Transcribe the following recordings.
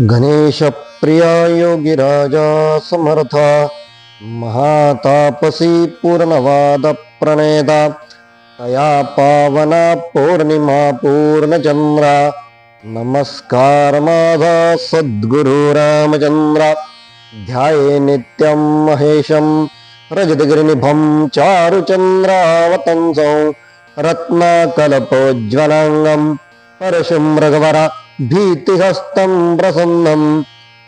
गणेश प्रिया योगिराजा समर्थ महातापसी पूर्णवाद प्रणेदा तया पावना पौर्णिमा पूर्णचंद्रा नमस्कार माझा सद्गुरु रामचंद्र ध्याये नित्यं महेशं। रजतगिरिनिभं चारुचन्द्रावतंसौ। रत्नाकल्पोज्ज्वलाङ्गं। परशुं मृगवरा भीतिहस्तं प्रसन्नं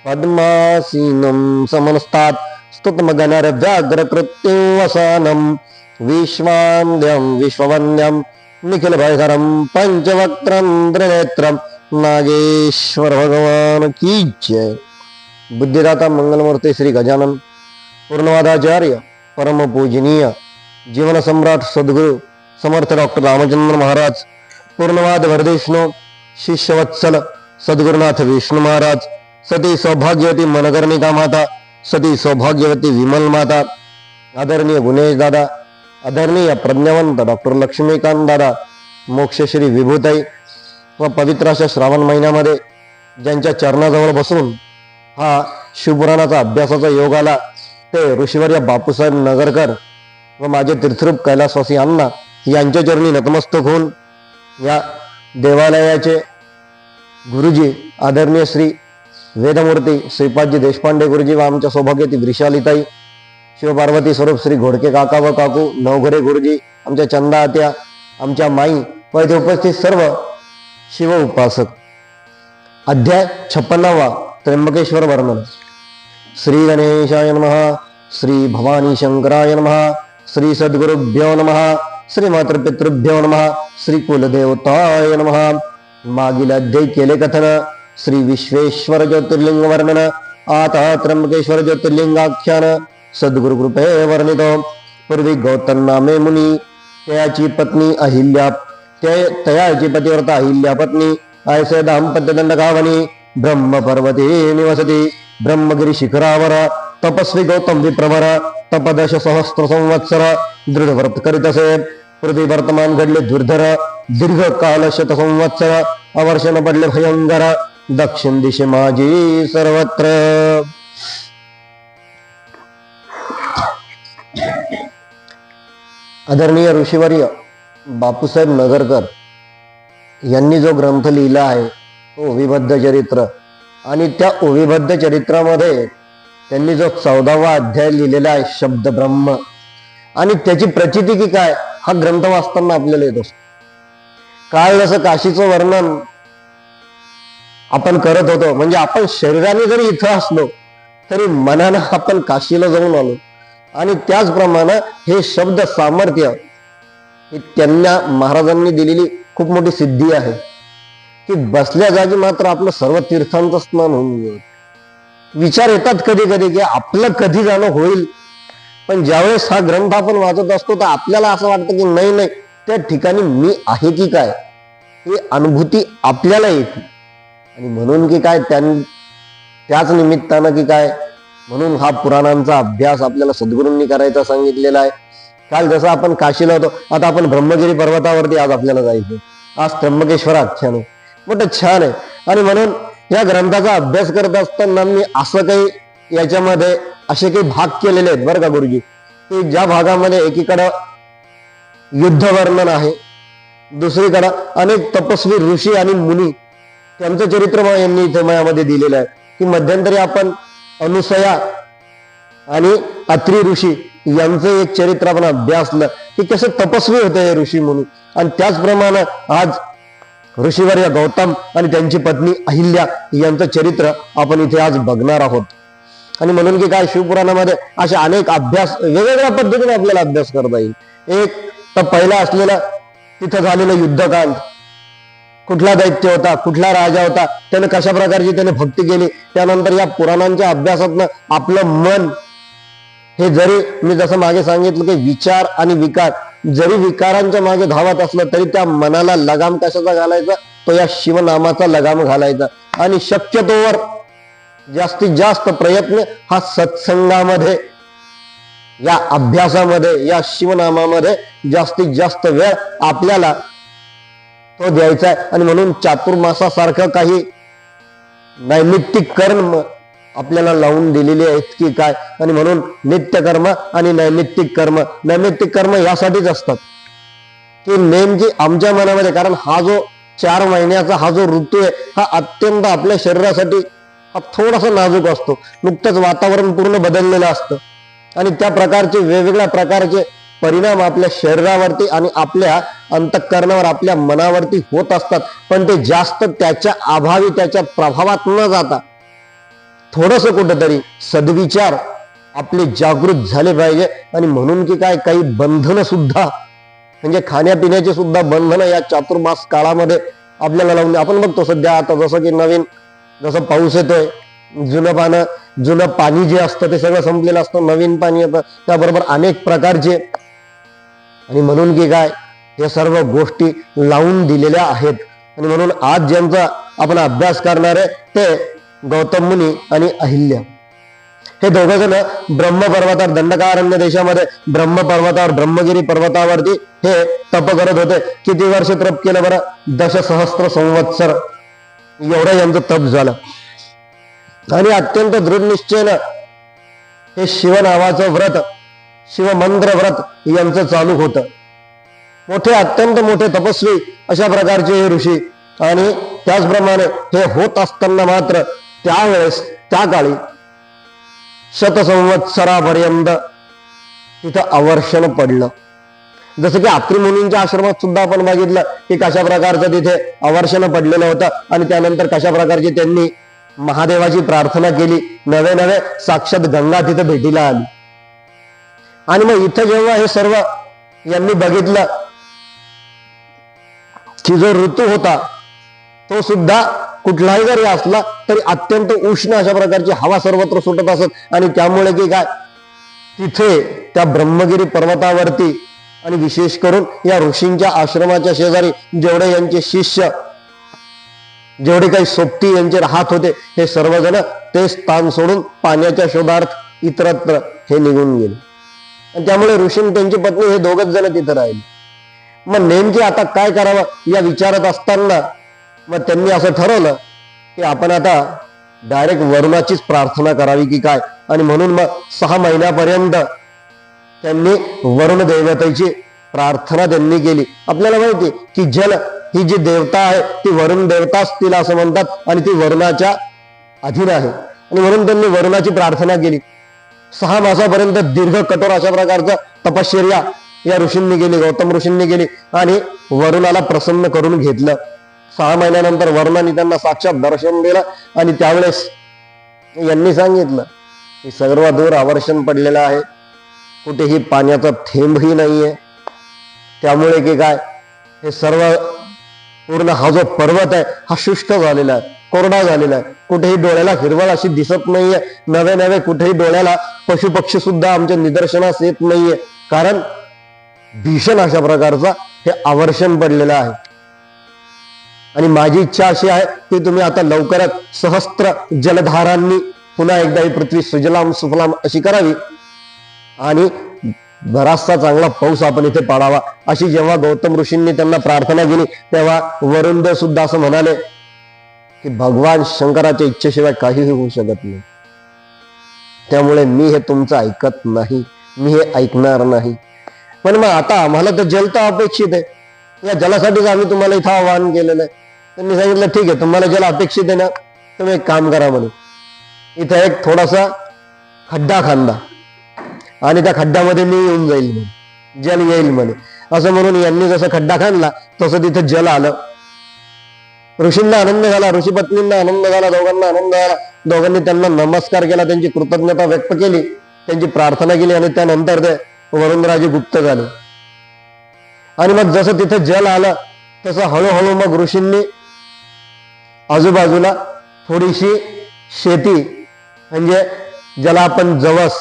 पद्मासीनं समनस्तात् स्तुतमगनरव्याघ्रकृत्यो वसानं विश्वान्द्यं विश्ववन्यं निखिलभयकरं पञ्चवक्त्रं त्रिनेत्रं नागेश्वर भगवान की जय। बुद्धिदाता मंगलमूर्ती श्री गजानन पूर्णवादाचार्य परमपूजनीय जीवनसम्राट सद्गुरु समर्थ डॉक्टर रामचंद्र महाराज पूर्णवाद वरदेशनो शिष्यवत्सल सद्गुरुनाथ विष्णू महाराज सती सौभाग्यवती मनगर्णिका माता सती सौभाग्यवती विमल माता आदरणीय गुणेश दादा आदरणीय प्रज्ञावंत डॉक्टर लक्ष्मीकांत दादा मोक्षश्री विभूताई व पवित्र अशा श्रावण महिन्यामध्ये ज्यांच्या चरणाजवळ बसून हा शिवपुराणाचा अभ्यासाचा योग आला ते ऋषीवर्य बापूसाहेब नगरकर व माझे तीर्थरूप कैलासवासी अण्णा यांच्या चरणी नतमस्तक होऊन या देवालयाचे गुरुजी आदरणीय श्री वेदमूर्ती श्रीपादजी देशपांडे गुरुजी व आमच्या सौभाग्यती वृषालिताई शिवपार्वती स्वरूप श्री घोडके काका व काकू नवघरे गुरुजी आमच्या चंदा आत्या आमच्या माई व इथे उपस्थित सर्व शिव उपासक. अध्याय छप्पन्नावा त्र्यंबकेश्वर वर्णन. श्री गणेशाय नमः श्री भवानी शंकराय महा श्री सद्गुरुभ्यो नमः श्री मातृपितृभ्यो नमः श्री कुलदेवताय नमः. मागील अध्यय केले कथन श्री विश्वेश्वर ज्योतिर्लिंग वर्णन आता त्र्यंबकेश्वर ज्योतिर्लिंगाख्यान सद्गुरु कृपे वर्णितो पूर्वी गौतम नामे मुनी त्याची पत्नी अहिल्या तयाची पतिव्रता अहिल्या पत्नी ऐसे दाम्पत्य दंडकावनी ब्रह्म पर्वती निवसती ब्रह्मगिरी शिखरावर तपस्वी गौतम विप्रवर तपदश सहस्त्र संवत्सर दृढ व्रत करीत असे. पृथ्वी वर्तमान घडले दुर्धर दीर्घ काल शत संवत्सर अवर्षण पडले भयंकर दक्षिण दिशे माझी सर्वत्र. आदरणीय ऋषीवर्य बापूसाहेब नगरकर यांनी जो ग्रंथ लिहिला आहे तो ओविबद्ध चरित्र. आणि त्या ओविबद्ध चरित्रामध्ये त्यांनी जो चौदावा अध्याय लिहिलेला आहे शब्द ब्रह्म आणि त्याची प्रचिती की काय? हा ग्रंथ वाचताना आपल्याला येत असतो. काल जसं काशीचं वर्णन आपण करत होतो म्हणजे आपण शरीराने जरी इथं असलो तरी मनानं आपण काशीला जाऊन आलो. आणि त्याचप्रमाणे हे शब्द सामर्थ्य ही त्यांना महाराजांनी दिलेली खूप मोठी सिद्धी आहे. की बसल्या जागी मात्र आपलं सर्व तीर्थांचं स्नान होऊन विचार येतात कधी कधी की आपलं कधी जाणं होईल पण ज्यावेळेस हा ग्रंथ आपण वाचत असतो तर आपल्याला असं वाटतं की नाही नाही त्या ठिकाणी मी आहे की काय? ही अनुभूती आपल्याला येते. आणि म्हणून की काय त्याच निमित्तानं की काय म्हणून हा पुराणांचा अभ्यास आपल्याला सद्गुरूंनी करायचा सांगितलेला आहे. काल जसं आपण काशीला होतो आता आपण ब्रह्मगिरी पर्वतावरती आज आपल्याला जायचं आज त्र्यंबकेश्वर आख्यान आहे. मोठं छान आहे. आणि म्हणून या ग्रंथाचा अभ्यास करत असताना मी असं काही याच्यामध्ये असे काही भाग केलेले आहेत बरं का गुरुजी? की ज्या भागामध्ये एकीकडं युद्ध वर्णन आहे दुसरीकडं अनेक तपस्वी ऋषी आणि मुनी त्यांचं चरित्र मा- यांनी इथे मयामध्ये दिलेलं आहे. की मध्यंतरी आपण अनुसया आणि अत्री ऋषी यांचं एक चरित्र आपण अभ्यासलं की कसे तपस्वी होते हे ऋषी मुनी. आणि त्याचप्रमाणे आज ऋषीवर्य गौतम आणि त्यांची पत्नी अहिल्या यांचं चरित्र आपण इथे आज बघणार आहोत. आणि म्हणून की काय शिवपुराणामध्ये असे अनेक अभ्यास वेगवेगळ्या पद्धतीने आपल्याला अभ्यास करता येईल. एक तर पहिला असलेला तिथं झालेलं युद्धकांड. कुठला दैत्य होता कुठला राजा होता त्याने कशा प्रकारची त्याने भक्ती केली? त्यानंतर या पुराणांच्या अभ्यासातनं आपलं मन हे जरी मी जसं मागे सांगितलं की विचार आणि विकार जरी विकारांच्या मागे धावत असलं तरी त्या मनाला लगाम कशाचा घालायचा? तो या शिवनामाचा लगाम घालायचा. आणि शक्यतोवर जास्तीत जास्त प्रयत्न हा सत्संगामध्ये या अभ्यासामध्ये या शिवनामामध्ये जास्तीत जास्त वेळ आपल्याला तो द्यायचा आहे. आणि म्हणून चातुर्मासासारखं काही नैमित्तिक कर्म आपल्याला लावून दिलेली आहेत की काय? आणि म्हणून नित्य कर्म आणि नैमित्तिक कर्म. नैमित्तिक कर्म यासाठीच असतात. की नेमकी आमच्या मनामध्ये कारण हा जो चार महिन्याचा हा जो ऋतू आहे हा अत्यंत आपल्या शरीरासाठी हा थोडासा नाजूक असतो. नुकतंच वातावरण पूर्ण बदललेलं असतं. आणि त्या प्रकारचे वेगवेगळ्या प्रकारचे परिणाम आपल्या शरीरावरती आणि आपल्या अंतःकरणावर आपल्या मनावरती होत असतात. पण ते जास्त त्याच्या अभावी त्याच्या प्रभावात न जाता थोडस कुठंतरी सद्विचार आपले जागृत झाले पाहिजे. आणि म्हणून की काय काही बंधन सुद्धा म्हणजे खाण्यापिण्याचे सुद्धा बंधनं या चातुर्मास काळामध्ये आपल्याला लावून आपण बघतो सध्या आता जसं की नवीन जसं पाऊस येतोय जुनं पानं जुनं पाणी जे असतं ते सगळं संपलेलं असतं नवीन पाणी येतं. त्याबरोबर अनेक प्रकारचे. आणि म्हणून की काय हे सर्व गोष्टी लावून दिलेल्या आहेत. आणि म्हणून आज ज्यांचा आपण अभ्यास करणार आहे ते गौतम मुनी आणि अहिल्या. हे दोघ जण ब्रह्मपर्वतावर दंडकारण्य देशामध्ये ब्रह्मपर्वतावर ब्रह्मगिरी पर्वतावरती हे तप करत होते. किती वर्ष तप केलं बरं? दशसहस्त्र संवत्सर. एवढं यांचं तप झालं. आणि अत्यंत दृढ निश्चयनं हे शिव नावाचं व्रत शिवमंत्र व्रत यांचं चालू होतं. मोठे अत्यंत मोठे तपस्वी अशा प्रकारचे हे ऋषी आणि त्याचप्रमाणे हे होत असताना मात्र त्यावेळेस त्या काळी शतसंवत्सरापर्यंत तिथं आवर्षण पडलं. जसं की अत्रि मुनींच्या आश्रमात सुद्धा आपण बघितलं की कशा प्रकारचं तिथे अवर्षण पडलेलं होतं आणि त्यानंतर कशा प्रकारची त्यांनी महादेवाची प्रार्थना केली. नवे नवे साक्षात गंगा तिथं भेटीला आली. आणि मग इथं जेव्हा हे सर्व यांनी बघितलं की जो ऋतू होता तो सुद्धा कुठलाही जरी असला तरी अत्यंत उष्ण अशा प्रकारची हवा सर्वत्र सुटत असत. आणि त्यामुळे की काय तिथे त्या ब्रह्मगिरी पर्वतावरती आणि विशेष करून या ऋषींच्या आश्रमाच्या शेजारी जेवढे यांचे शिष्य जेवढे काही सोबती यांचे राहत होते हे सर्वजण ते स्थान सोडून पाण्याच्या शोधार्थ इतरत्र हे निघून गेले. आणि त्यामुळे ऋषी त्यांची पत्नी हे दोघच जण तिथं राहिले. मग नेमकी आता काय करावं या विचारत असताना मग त्यांनी असं ठरवलं की आपण आता डायरेक्ट वरुणाचीच प्रार्थना करावी की काय? आणि म्हणून मग सहा महिन्यापर्यंत त्यांनी वरुण देवतेची प्रार्थना त्यांनी केली. आपल्याला माहिती की जल ही जी देवता आहे ती वरुण देवताच तिला असं म्हणतात आणि ती वरुणाच्या अधीन आहे. आणि म्हणून त्यांनी वरुणाची प्रार्थना केली. सहा मासापर्यंत दीर्घ कठोर अशा प्रकारचं तपश्चर्या या ऋषींनी केली गौतम ऋषींनी केली आणि वरुणाला प्रसन्न करून घेतलं. सहा महिन्यानंतर वरुणाने त्यांना साक्षात दर्शन दिलं आणि त्यावेळेस यांनी सांगितलं की सर्व दूर आवर्षण पडलेलं आहे. कुठेही पाण्याचा थेंबही नाहीये. त्यामुळे की काय हे सर्व पूर्ण हा जो पर्वत आहे हा शुष्क झालेला आहे कोरडा झालेला आहे. कुठेही डोळ्याला हिरवळ अशी दिसत नाहीये. नवे नवे कुठेही डोळ्याला पशुपक्षी सुद्धा आमच्या निदर्शनास येत नाहीये. कारण भीषण अशा प्रकारचा हे आवर्षण पडलेलं आहे. आणि माझी इच्छा अशी आहे की तुम्ही आता लवकरच सहस्त्र जलधारांनी पुन्हा एकदा ही पृथ्वी सुजलाम सुफलाम अशी करावी. आणि बराचसा चांगला पाऊस आपण इथे पाडावा. अशी जेव्हा गौतम ऋषींनी त्यांना प्रार्थना केली तेव्हा वरुणदेव सुद्धा असं म्हणाले की भगवान शंकराच्या इच्छेशिवाय काहीही होऊ शकत नाही. त्यामुळे मी हे तुमचं ऐकत नाही. मी हे ऐकणार नाही. पण मग आता आम्हाला तर जल तर अपेक्षित आहे. या जलासाठीच आम्ही तुम्हाला इथं आवाहन केलेलं आहे. त्यांनी सांगितलं ठीक आहे तुम्हाला जल अपेक्षित आहे ना तुम्ही एक काम करा म्हणून. इथं एक थोडासा खड्डा खांदा. आणि त्या खड्ड्यामध्ये मी येऊन जाईल म्हणे. जल येईल म्हणे. असं म्हणून यांनी जसं खड्डा खाणला तसं तिथं जल आलं. ऋषींना आनंद झाला ऋषी पत्नींना आनंद झाला दोघांना आनंद झाला. दोघांनी त्यांना नमस्कार केला त्यांची कृतज्ञता व्यक्त केली त्यांची प्रार्थना केली आणि त्यानंतर ते वरुणराजे गुप्त झाले. आणि मग जसं तिथे जल आलं तसं हळूहळू मग ऋषींनी आजूबाजूला थोडीशी शेती म्हणजे ज्याला आपण जवस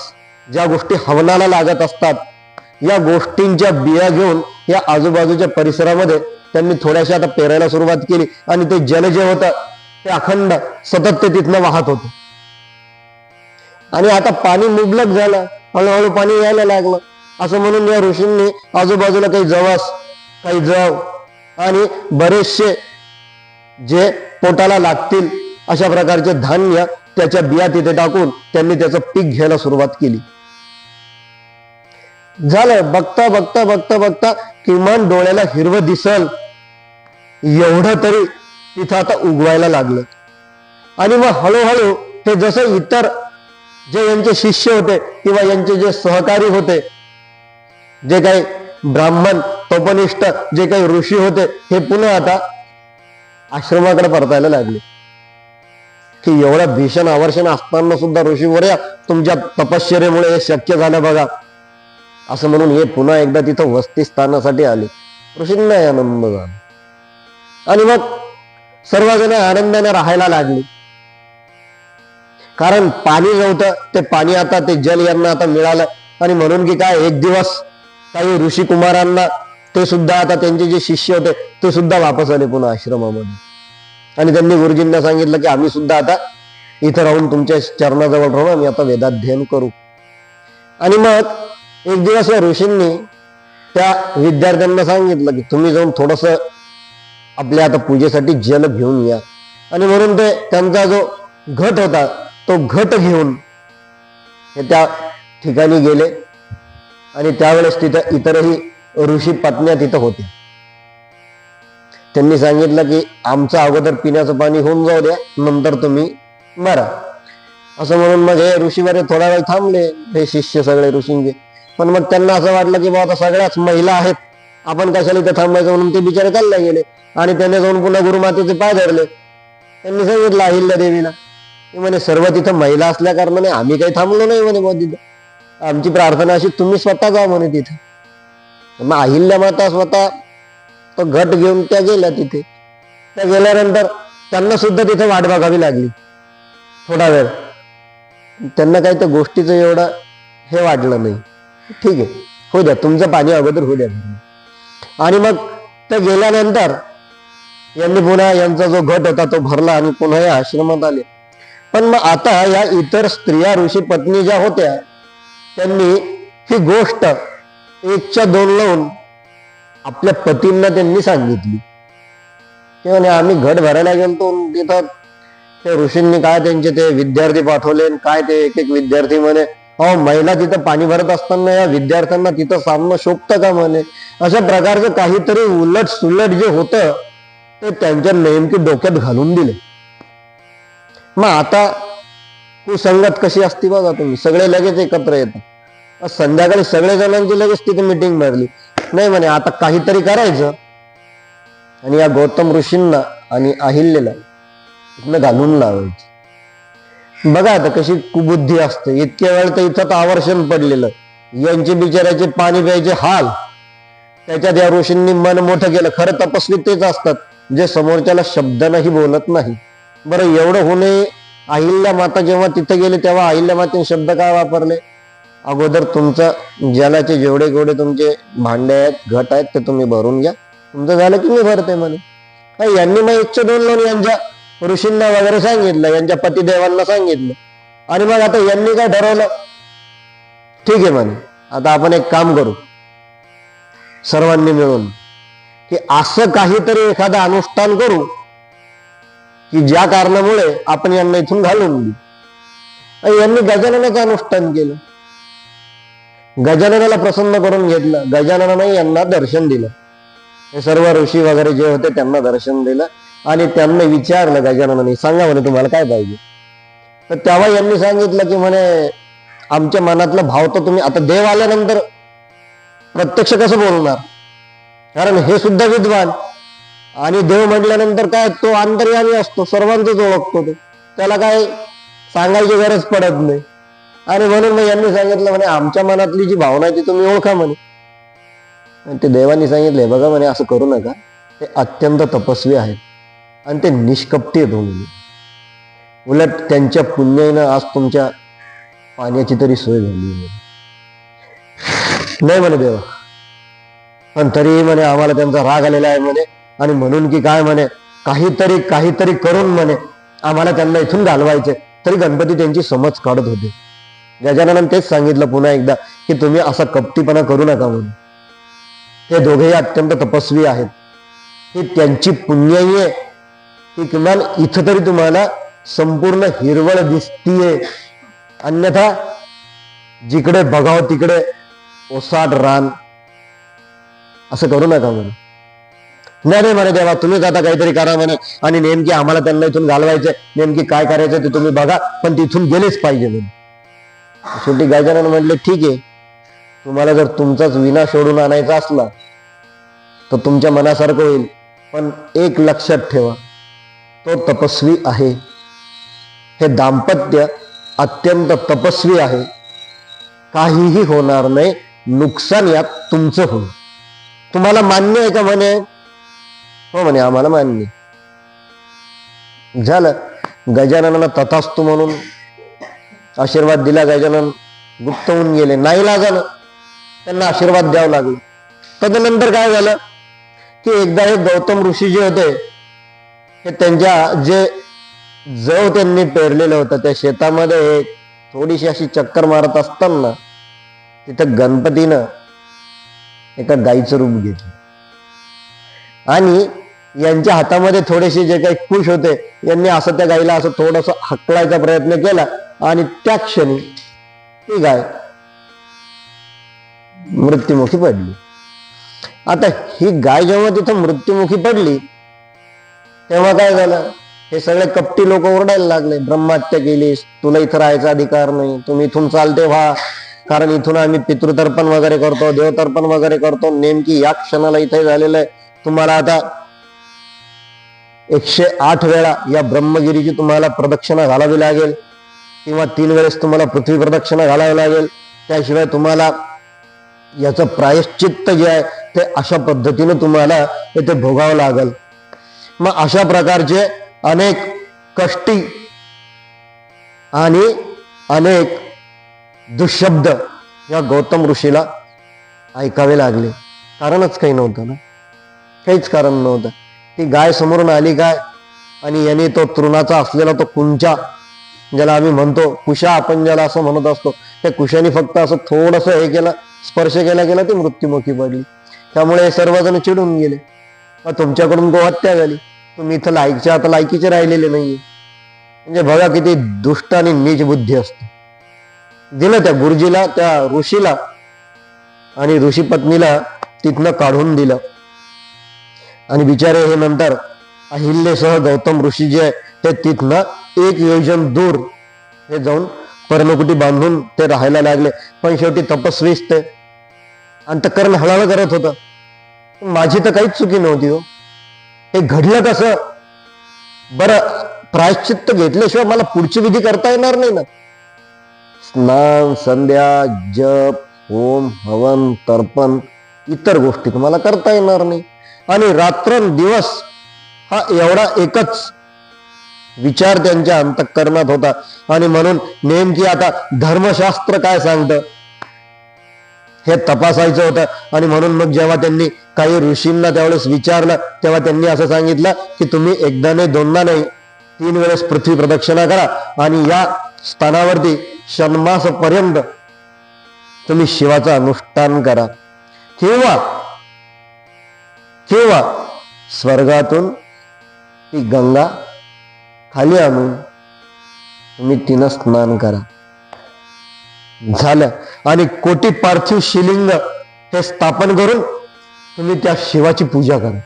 ज्या गोष्टी हवनाला लागत असतात या गोष्टींच्या बिया घेऊन या आजूबाजूच्या परिसरामध्ये त्यांनी थोड्याशा आता पेरायला सुरुवात केली आणि ते जल जे होतं ते अखंड सतत ते तिथनं वाहत होते. आणि आता पाणी मुबलक झालं हळूहळू पाणी यायला लागलं. असं म्हणून या ऋषींनी आजूबाजूला काही जवस काही जव आणि बरेचसे जे पोटाला लागतील अशा प्रकारचे धान्य त्याच्या बिया तिथे टाकून त्यांनी त्याचं पीक घ्यायला सुरुवात केली. झालं. बघता बघता बघता बघता किमान डोळ्याला हिरवं दिसल. एवढं तरी तिथं आता उगवायला लागलं. आणि मग हळूहळू हे जसं इतर जे यांचे शिष्य होते किंवा यांचे जे सहकारी होते जे काही ब्राह्मण तोपनिष्ठ जे काही ऋषी होते हे पुन्हा आता आश्रमाकडे परतायला लागले. की एवढं भीषण आवर्षण असताना सुद्धा ऋषी वर्या तुमच्या तपश्चर्यामुळे हे शक्य झालं बघा. असं म्हणून हे पुन्हा एकदा तिथं वस्ती स्थानासाठी आले. ऋषींना आनंद झाला आणि मग सर्वजण आनंदाने राहायला लागली. कारण पाणी नव्हतं ते पाणी आता ते जल यांना आता मिळालं. आणि म्हणून की काय एक दिवस काही ऋषी कुमारांना ते सुद्धा आता त्यांचे जे शिष्य होते ते सुद्धा वापस आले पुन्हा आश्रमामध्ये. आणि त्यांनी गुरुजींना सांगितलं की आम्ही सुद्धा आता इथं राहून तुमच्या चरणाजवळ राहून आम्ही आता वेदाध्ययन करू. आणि मग एक दिवस या ऋषींनी त्या विद्यार्थ्यांना सांगितलं की तुम्ही जाऊन थोडस आपल्या आता पूजेसाठी जल घेऊन या. आणि म्हणून ते त्यांचा जो घट होता तो घट घेऊन हे त्या ठिकाणी गेले. आणि त्यावेळेस तिथं इतरही ऋषी पत्न्या तिथं होत्या. त्यांनी सांगितलं की आमचं अगोदर पिण्याचं पाणी होऊन जाऊ द्या नंतर तुम्ही मरा. असं म्हणून मग हे ऋषीवर थोडा वेळ थांबले हे शिष्य सगळे ऋषींचे पण मग त्यांना असं वाटलं की बाबा सगळ्याच महिला आहेत. आपण कशाला इथं थांबायचं म्हणून ते बिचारे चालले गेले. आणि त्याने जाऊन पुन्हा गुरुमातेचे पाय धरले. त्यांनी सांगितलं अहिल्या देवीला. म्हणे सर्व तिथं महिला असल्या कारणाने आम्ही काही थांबलो नाही म्हणे बुवा तिथं आमची प्रार्थना अशी तुम्ही स्वतः जा म्हणे तिथं. मग अहिल्या माता स्वतः तो घट घेऊन त्या गेल्या तिथे. त्या गेल्यानंतर त्यांना सुद्धा तिथे वाट बघावी लागली. थोडा वेळ. त्यांना काही त्या गोष्टीचं एवढं हे वाटलं नाही. ठीक आहे. हो द्या तुमचं पाणी अगोदर होऊ द्या. आणि मग ते गेल्यानंतर यांनी पुन्हा यांचा जो घट होता तो भरला आणि पुन्हा या आश्रमात आले. पण मग आता या इतर स्त्रिया ऋषी पत्नी ज्या होत्या त्यांनी ही गोष्ट एकच्या दोन लावून आपल्या पतींना त्यांनी सांगितली. ते म्हणे आम्ही घट भरायला गेलतो तिथं ते ऋषींनी काय त्यांचे ते विद्यार्थी पाठवले काय ते एक एक विद्यार्थी म्हणे अहो महिला तिथं पाणी भरत असताना या विद्यार्थ्यांना तिथं सामनं शोभतं का म्हणे? अशा प्रकारचं काहीतरी उलट सुलट जे होतं ते त्यांच्या नेमकी डोक्यात घालून दिले. मग आता कुसंगत कशी असती बघा तुम्ही सगळे लगेच एकत्र येतात. संध्याकाळी सगळे जणांची लगेच तिथे मिटिंग भरली. नाही म्हणे आता काहीतरी करायचं. आणि या गौतम ऋषींना आणि अहिल्येला इथनं घालून लावायचं. बघा आता कशी कुबुद्धी असते. इतक्या वेळ तर इथं तर आवर्षण पडलेलं. यांचे बिचाराचे पाणी प्यायचे हाल. त्याच्यात या ऋषींनी मन मोठं केलं. खरं तपस्वी तेच असतात जे समोरच्याला शब्द नाही बोलत नाही. बरं एवढं होणे अहिल्या माता जेव्हा तिथे गेले तेव्हा अहिल्या मातेने शब्द काय वापरले? अगोदर तुमचं जलाचे जेवढे जेवढे तुमचे भांडे आहेत घट आहेत ते तुम्ही भरून घ्या. तुमचं झालं की मी भरते म्हणे. काय यांनी मग इच्छा दोन लावून यांच्या? ऋषींना वगैरे सांगितलं यांच्या पतिदेवांना सांगितलं. आणि मग आता यांनी काय ठरवलं? ठीक आहे म्हणे. आता आपण एक काम करू. सर्वांनी मिळून की असं काहीतरी एखादं अनुष्ठान करू की ज्या कारणामुळे आपण यांना इथून घालून देऊ यांनी गजाननाचं अनुष्ठान केलं. गजाननाला प्रसन्न करून घेतलं. गजाननाने यांना दर्शन दिलं. हे सर्व ऋषी वगैरे जे होते त्यांना दर्शन दिलं. आणि त्यांना विचारलं गजाननाने सांगा म्हणे तुम्हाला काय पाहिजे? तर तेव्हा यांनी सांगितलं की म्हणे आमच्या मनातला भाव तर तुम्ही आता देव आल्यानंतर प्रत्यक्ष कसं बोलणार? कारण हे सुद्धा विद्वान. आणि देव म्हटल्यानंतर काय तो अंतर्यामी असतो सर्वांचाच ओळखतो तो. त्याला काय सांगायची गरज पडत नाही. आणि म्हणून मग यांनी सांगितलं म्हणे आमच्या मनातली जी भावना आहे ती तुम्ही ओळखा म्हणे. आणि ते देवानी सांगितले बघा म्हणे असं करू नका. ते अत्यंत तपस्वी आहेत. आणि ते निष्कपटी आहेत उलट त्यांच्या पुण्यानं आज तुमच्या पाण्याची तरी सोय झाली नाही म्हणे देवा. पण तरीही म्हणे आम्हाला त्यांचा राग आलेला आहे म्हणे. आणि म्हणून की काय म्हणे काहीतरी काहीतरी करून म्हणे आम्हाला त्यांना इथून घालवायचे. तरी गणपती त्यांची समज काढत होते. गजानन तेच सांगितलं पुन्हा एकदा की तुम्ही असा कपटीपणा करू नका म्हणून. ते दोघेही अत्यंत तपस्वी आहेत. ही त्यांची पुण्यही आहे. की किमान इथं तरी तुम्हाला संपूर्ण हिरवळ दिसतीये. अन्यथा जिकडे बघाव तिकडे ओसाड रान. असं करू नका म्हणून. नाही नाही म्हणे देवा तुम्हीच आता काहीतरी करा म्हणे. आणि नेमकी आम्हाला त्यांना इथून घालवायचे नेमकी काय करायचं ते तुम्ही बघा. पण तिथून गेलेच पाहिजे म्हणून. शेवटी गायजनानं म्हटले ठीक आहे. तुम्हाला जर तुमचाच विना सोडून आणायचा असला तर तुमच्या मनासारखं होईल. पण एक लक्षात ठेवा. तो तपस्वी आहे. हे दाम्पत्य अत्यंत तपस्वी आहे. काहीही होणार नाही. नुकसान यात तुमचं होईल. तुम्हाला मान्य आहे का म्हणे? हो म्हणे आम्हाला मान्य झालं. गजाननाला तथास्तू म्हणून आशीर्वाद दिला. गजानन गुप्त होऊन गेले. नाही लागानं त्यांना आशीर्वाद द्यावं लागला. तदनंतर काय झालं? की एकदा हे गौतम ऋषी जे होते हे त्यांच्या जे जव त्यांनी पेरलेलं होतं त्या शेतामध्ये थोडीशी अशी चक्कर मारत असताना तिथं गणपतीनं एका गाईचं रूप घेतलं. आणि यांच्या हातामध्ये थोडेसे जे काही कुश होते यांनी असं त्या गाईला असं थोडस हकलायचा प्रयत्न केला आणि त्या क्षणी ती गाय मृत्युमुखी पडली. आता ही गाय जेव्हा तिथं मृत्युमुखी पडली तेव्हा काय झालं? हे सगळे कपटी लोक ओरडायला लागले. ब्रह्महत्या केलीस तुला इथं राहायचा अधिकार नाही. तुम्ही इथून चालते व्हा. कारण इथून आम्ही पितृतर्पण वगैरे करतो देवतर्पण वगैरे करतो. नेमकी या क्षणाला इथे झालेलं आहे. तुम्हाला आता एकशे आठ वेळा या ब्रह्मगिरीची तुम्हाला प्रदक्षिणा घालावी लागेल. किंवा तीन वेळेस तुम्हाला पृथ्वी प्रदक्षिणा घालावी लागेल. त्याशिवाय तुम्हाला याचं प्रायश्चित्त जे आहे ते अशा पद्धतीनं तुम्हाला इथे भोगावं लागेल. मग अशा प्रकारचे अनेक कष्टी आणि अनेक दुःशब्द या गौतम ऋषीला ऐकावे लागले. कारणच काही नव्हतं ना? काहीच कारण नव्हतं. ती गाय समोरून आली काय? आणि याने तो तृणाचा असलेला तो कुंचा ज्याला आम्ही म्हणतो कुशा आपण ज्याला असं म्हणत असतो त्या कुशाने फक्त असं थोडस हे केलं स्पर्श केला गेला ती मृत्युमुखी पडली. त्यामुळे हे सर्वजण चिडून गेले. मग तुमच्याकडून गोहत्या झाली. तुम्ही इथं लायकच्या आता लायकीचे राहिलेले नाहीये. म्हणजे बघा किती दुष्ट आणि नीच बुद्धी असते. दिलं त्या गुरुजीला त्या ऋषीला आणि ऋषी पत्नीला तिथनं काढून दिलं. आणि बिचारे हे नंतर अहिल्येसह गौतम ऋषी जे आहे ते तिथनं एक योजन दूर हे जाऊन पर्णकुटी बांधून ते राहायला लागले. पण शेवटी तपस्वीच ते अंतकरण हळाळ करत होतं. माझी तर काहीच चुकी नव्हती हो. हे घडलं कसं? बरं प्रायश्चित्त घेतल्याशिवाय मला पुढची विधी करता येणार नाही ना. स्नान संध्या जप होम हवन तर्पण इतर गोष्टी तुम्हाला करता येणार नाही. आणि रात्रंदिवस हा एवढा एकच विचार त्यांच्या अंतःकरणात होता. आणि म्हणून नेमकी आता धर्मशास्त्र काय सांगतं? हे तपासायचं होतं. आणि म्हणून मग जेव्हा त्यांनी काही ऋषींना त्यावेळेस विचारलं तेव्हा त्यांनी असं सांगितलं की तुम्ही एकदा नाही दोनदा नाही. तीन वेळेस पृथ्वी प्रदक्षिणा करा आणि या स्थानावरती षण्मास पर्यंत तुम्ही शिवाचं अनुष्ठान करा. किंवा किंवा स्वर्गातून ती गंगा खाली आणून तुम्ही तिनं स्नान करा. झालं. आणि कोटी पार्थिव शिलिंग हे स्थापन करून तुम्ही त्या शिवाची पूजा करा.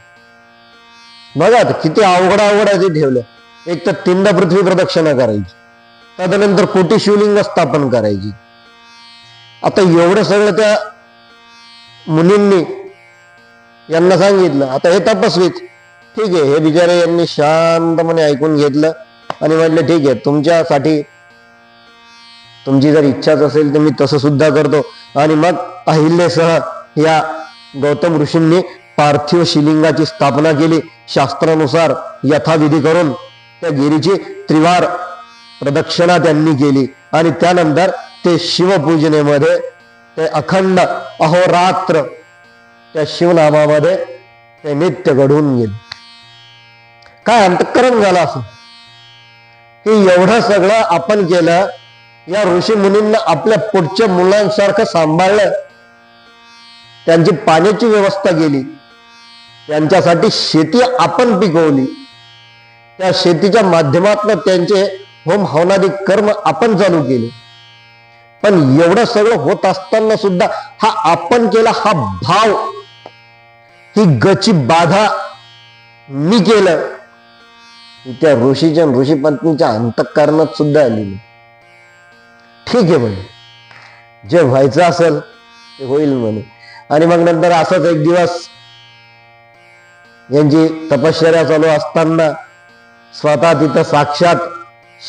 बघा किती अवघड अवघड आहे ते ठेवलं. एक तर तीनदा पृथ्वी प्रदक्षिणा करायची. त्यानंतर कोटी शिवलिंग स्थापन करायची. आता एवढं सगळं त्या मुलींनी यांना सांगितलं. आता हे तपस्वीच. ठीक आहे हे बिचारे यांनी शांतपणे ऐकून घेतलं. आणि म्हटलं ठीक आहे तुमच्यासाठी तुमची जर इच्छाच असेल तर मी तसं सुद्धा करतो. आणि मग अहिल्यासह या गौतम ऋषींनी पार्थिव शिलिंगाची स्थापना केली. शास्त्रानुसार यथाविधी करून त्या गिरीची त्रिवार प्रदक्षिणा त्यांनी केली. आणि त्यानंतर ते शिवपूजनेमध्ये ते अखंड अहोरात्र त्या शिवनामामध्ये ते नित्य घडवून गेले. काय अंतकरण झालं असं? की एवढं सगळं आपण केलं या ऋषी मुनींना आपल्या पुढच्या मुलांसारखं सांभाळलं. त्यांची पाण्याची व्यवस्था केली. त्यांच्यासाठी शेती आपण पिकवली. त्या शेतीच्या माध्यमातून त्यांचे होम हवनादी कर्म आपण चालू केले. पण एवढं सगळं होत असताना सुद्धा हा आपण केला हा भाव ही गची बाधा मी केलं. त्या ऋषीच्या ऋषी पत्नीच्या अंतकरणात सुद्धा आलेली. ठीक आहे म्हणे. जे व्हायचं असेल ते होईल म्हणे. आणि मग नंतर असंच एक दिवस यांची तपश्चर्या चालू असताना स्वतः तिथं साक्षात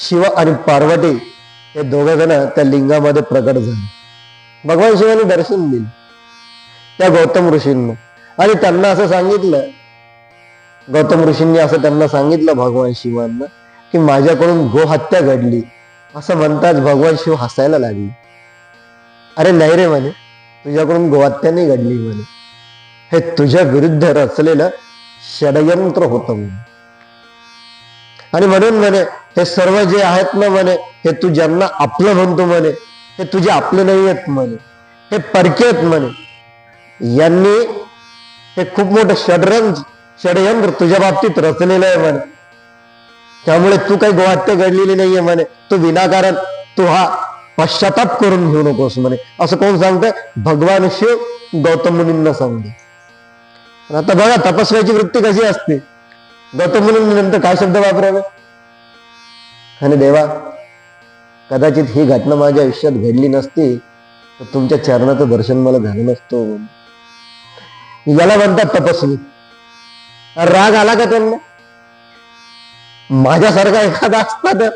शिव आणि पार्वती हे दोघं जण त्या लिंगामध्ये प्रकट झाले. भगवान शिवाने दर्शन दिले. त्या गौतम ऋषींना. आणि त्यांना असं सांगितलं गौतम ऋषींनी असं त्यांना सांगितलं भगवान शिवांना की माझ्याकडून गोहत्या घडली. असं म्हणताच भगवान शिव हसायला लागले. अरे नाही रे म्हणे तुझ्याकडून गोहत्या नाही घडली म्हणे. हे तुझ्या विरुद्ध रचलेलं षडयंत्र होत म्हणे. आणि म्हणून म्हणे हे सर्व जे आहेत ना म्हणे हे तू ज्यांना आपलं म्हणतो म्हणे हे तुझे आपले नाही आहेत म्हणे हे परके आहेत म्हणे. यांनी हे खूप मोठं षडरंग षडयंत्र तुझ्या बाबतीत रचलेलं आहे म्हणे. त्यामुळे तू काही गोहत्या घडलेली नाहीये म्हणे. तू विनाकारण तू हा पश्चाताप करून घेऊ नकोस म्हणे. असं कोण सांगतंय? भगवान शिव गौतम मुनींना सांगते आता बघा तपस्व्याची वृत्ती कशी असते? गौतम मुनींनी नंतर काय शब्द वापरावे? आणि देवा कदाचित ही घटना माझ्या आयुष्यात घडली नसती तर तुमच्या चरणाचं दर्शन मला झालं नसतो. याला म्हणतात तपस्वी. राग आला का त्यांना? माझ्यासारखा एखादा असता तर.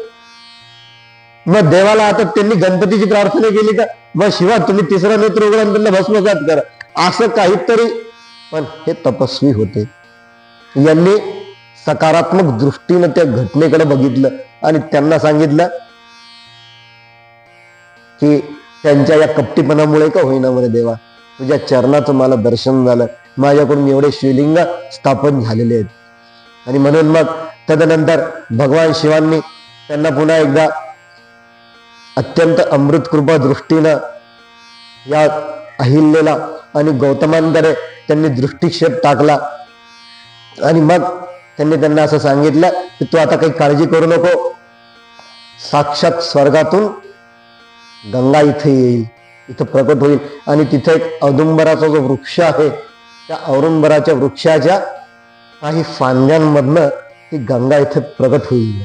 मग देवाला आता त्यांनी गणपतीची प्रार्थना केली का? मग शिवा तुम्ही तिसरा नेत्र उघडून त्यांना भस्मसात करा. असं काहीतरी. पण हे तपस्वी होते. यांनी सकारात्मक दृष्टीनं त्या घटनेकडे बघितलं आणि त्यांना सांगितलं की त्यांच्या या कपटीपणामुळे का होईना म्हणे देवा? तुझ्या चरणाचं मला दर्शन झालं. माझ्याकडून एवढे शिवलिंग स्थापन झालेले आहेत. आणि म्हणून मग तदनंतर भगवान शिवांनी त्यांना पुन्हा एकदा अत्यंत अमृत कृपा दृष्टीनं या अहिल्येला आणि गौतमांकडे त्यांनी दृष्टिक्षेप टाकला. आणि मग त्यांनी त्यांना असं सांगितलं की तू आता काही काळजी करू नको. साक्षात स्वर्गातून गंगा इथे येईल इथं प्रकट होईल. आणि तिथे एक औदुंबराचा जो वृक्ष आहे त्या औदुंबराच्या वृक्षाच्या काही फांद्यांमधनं ही गंगा इथे प्रगट होईल.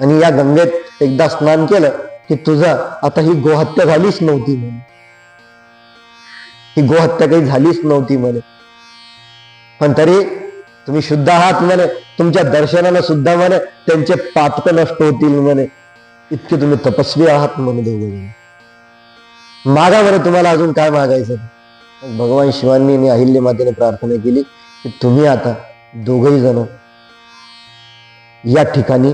आणि या गंगेत एकदा स्नान केलं की तुझा आता ही गोहत्या झालीच नव्हती म्हणे. ही गोहत्या काही झालीच नव्हती म्हणे. पण तरी तुम्ही शुद्ध आहात म्हणे. तुमच्या दर्शनाला सुद्धा म्हणे त्यांचे पातक नष्ट होतील म्हणे. इतके तुम्ही तपस्वी आहात म्हणे दोघे मागा म्हणे तुम्हाला अजून काय मागायचं? भगवान शिवांनी आणि अहिल्य मातेने प्रार्थना केली की तुम्ही आता दोघही जण या ठिकाणी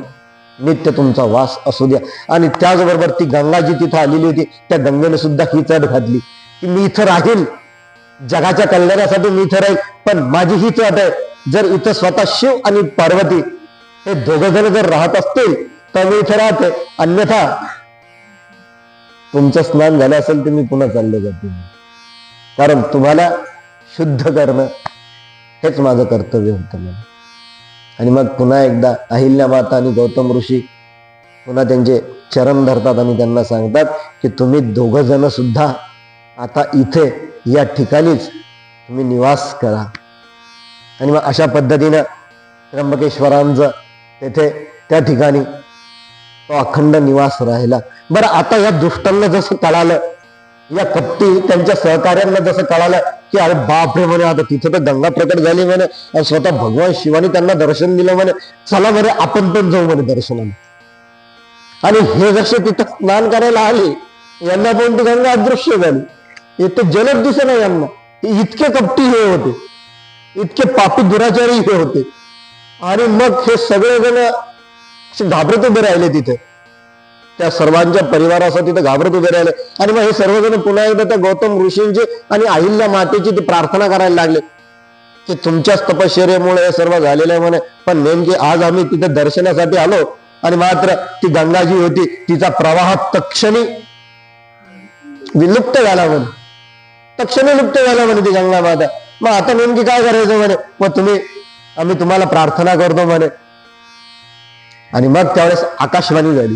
नित्य तुमचा वास असू द्या. आणि त्याचबरोबर ती गंगा जी तिथं आलेली होती. त्या गंगेने सुद्धा ही चढ घातली. की मी इथं राहील जगाच्या कल्याणासाठी मी इथं राहील पण माझी हीच वाट आहे. जर इथं स्वतः शिव आणि पार्वती हे दोघ जण जर राहत असतील तर मी इथं राहते. अन्यथा तुमचं स्नान झालं असेल तर मी पुन्हा चालले जाते. कारण तुम्हाला शुद्ध करणं हेच माझं कर्तव्य होतं मला. आणि मग पुन्हा एकदा अहिल्या माता आणि गौतम ऋषी पुन्हा त्यांचे चरण धरतात आणि त्यांना सांगतात की तुम्ही दोघं जण सुद्धा आता इथे या ठिकाणीच तुम्ही निवास करा. आणि मग अशा पद्धतीनं त्र्यंबकेश्वरांचं तेथे त्या ठिकाणी तो अखंड निवास राहिला. बरं आता या दुष्टांना जसं कळालं या कपटी त्यांच्या सहकार्यांना जसं कळालं की अरे बापरे म्हणे आता तिथं तर गंगा प्रकट झाली म्हणे. आणि स्वतः भगवान शिवाने त्यांना दर्शन दिलं म्हणे. चला बरे आपण पण जाऊ म्हणे दर्शनाला. आणि हे जसे तिथं स्नान करायला आले यांना पण ती गंगा अदृश्य झाली. इथे जलद दिसेना यांना. इतके कपटी हे होते. इतके पापी दुराचारी हे होते. आणि मग हे सगळे जण घाबरत उभे राहिले तिथे. त्या सर्वांच्या परिवारासाठी तर घाबरत उभे राहिले. आणि मग हे सर्वजण पुन्हा एकदा त्या गौतम ऋषींची आणि अहिल्या मातेची ती प्रार्थना करायला लागले. की तुमच्याच तपश्चर्यामुळे हे सर्व झालेलं आहे म्हणे. पण नेमके आज आम्ही तिथे दर्शनासाठी आलो आणि मात्र ती गंगा जी होती तिचा प्रवाह तक्षणी विलुप्त झाला म्हणे. तक्षणी लुप्त झाला म्हणे ती गंगा माता. मग आता नेमकी काय करायचं म्हणे? मग तुम्ही आम्ही तुम्हाला प्रार्थना करतो म्हणे. आणि मग त्यावेळेस आकाशवाणी झाली.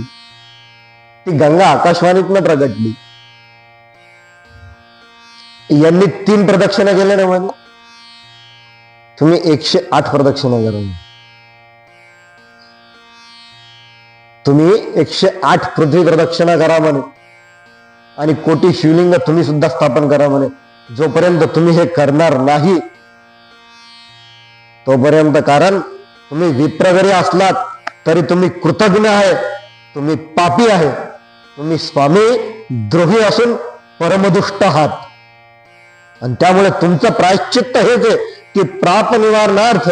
ती गंगा आकाशवाणीतनं प्रगटली. यांनी तीन प्रदक्षिणा केल्या ना म्हणजे तुम्ही एकशे आठ प्रदक्षिणा करा. तुम्ही एकशे आठ पृथ्वी प्रदक्षिणा करा म्हणे. आणि कोटी शिवलिंग तुम्ही सुद्धा स्थापन करा म्हणे. जोपर्यंत तुम्ही हे करणार नाही तोपर्यंत कारण तुम्ही विप्रगरी असलात तरी तुम्ही कृतज्ञ आहे तुम्ही पापी आहे. तुम्ही स्वामी द्रोही असून परमदुष्ट आहात. आणि त्यामुळे तुमचं प्रायश्चित्त हेच आहे की प्राप निवारणार्थ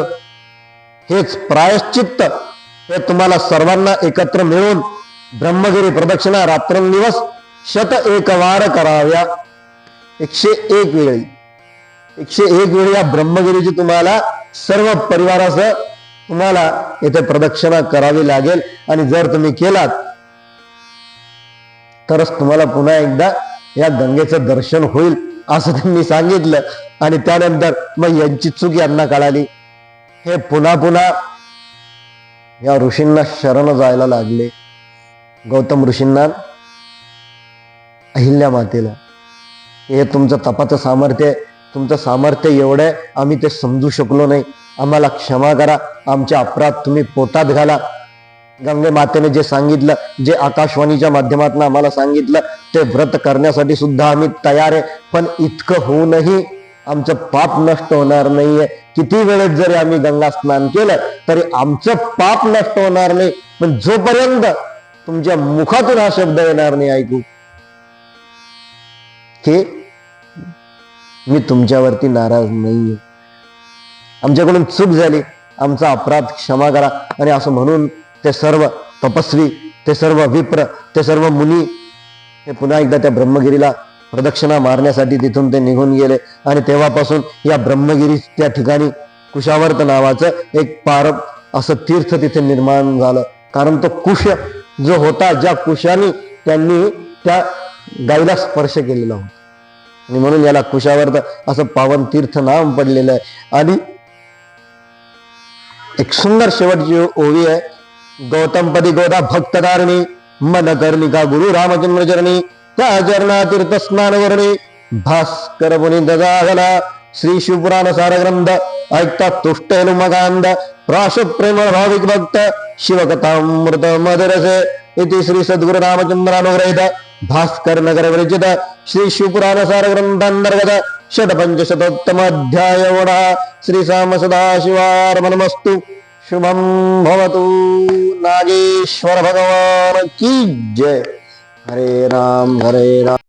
हेच प्रायश्चित्त हे तुम्हाला सर्वांना एकत्र मिळून ब्रह्मगिरी प्रदक्षिणा रात्रंदिवस शत एक वार कराव्या. एकशे एक वेळी. एकशे एक वेळी या ब्रह्मगिरीची तुम्हाला सर्व परिवारासह तुम्हाला येथे प्रदक्षिणा करावी लागेल. आणि जर तुम्ही केलात तरच तुम्हाला पुन्हा एकदा या गंगेचं दर्शन होईल असं त्यांनी सांगितलं. आणि त्यानंतर मग यांची चूक यांना कळाली. हे पुन्हा पुन्हा या ऋषींना शरण जायला लागले. गौतम ऋषींना अहिल्या मातेला हे तुमचं तपाचं सामर्थ्य तुमचं सामर्थ्य एवढं आम्ही ते समजू शकलो नाही. आम्हाला क्षमा करा. आमचे अपराध तुम्ही पोटात घाला. गंगे मातेने जे सांगितलं जे आकाशवाणीच्या माध्यमातून आम्हाला सांगितलं ते व्रत करण्यासाठी सुद्धा आम्ही तयार आहे. पण इतकं होऊनही आमचं पाप नष्ट होणार नाहीये. किती वेळेत जरी आम्ही गंगा स्नान केलं तरी आमचं पाप नष्ट होणार नाही. पण जोपर्यंत तुमच्या मुखातून हा शब्द येणार नाही ऐकू की मी तुमच्यावरती नाराज नाहीये. आमच्याकडून चूक झाली. आमचा अपराध क्षमा करा. आणि असं म्हणून ते सर्व तपस्वी ते सर्व विप्र ते सर्व मुनी हे पुन्हा एकदा त्या ब्रह्मगिरीला प्रदक्षिणा मारण्यासाठी तिथून ते निघून गेले. आणि तेव्हापासून या ब्रह्मगिरी त्या ठिकाणी कुशावर्त नावाचं एक पार असं तीर्थ तिथे निर्माण झालं. कारण तो कुश जो होता ज्या कुशाने त्यांनी त्या गाईला स्पर्श केलेला होता. आणि म्हणून याला कुशावर्त असं पावन तीर्थ नाम पडलेलं आहे. आणि एक सुंदर शेवटची ओवी आहे. गौतमपदी गोदा भक्तदारिणी मन कर्णिका गुरु रामचंद्र चरणी त्या चरणा तीर्थ स्नान वर्णी भास्कर मुनी दजागला श्री शिवपुराण सार ग्रंथ ऐकता तुष्टेलु मगांध प्राश प्रेमळ भाविक भक्त शिवकथामृत मधुरसे इति श्री सद्गुरु रामचंद्रानुग्रहित भास्कर नगर विरचित श्री शिवपुराण सार ग्रंथांतर्गत षटपंचशतोत्तम अध्याय वडा श्री साम सदाशिवार्पणमस्तु शुभम भवतु नागेश्वर भगवान की जय हरे राम हरे राम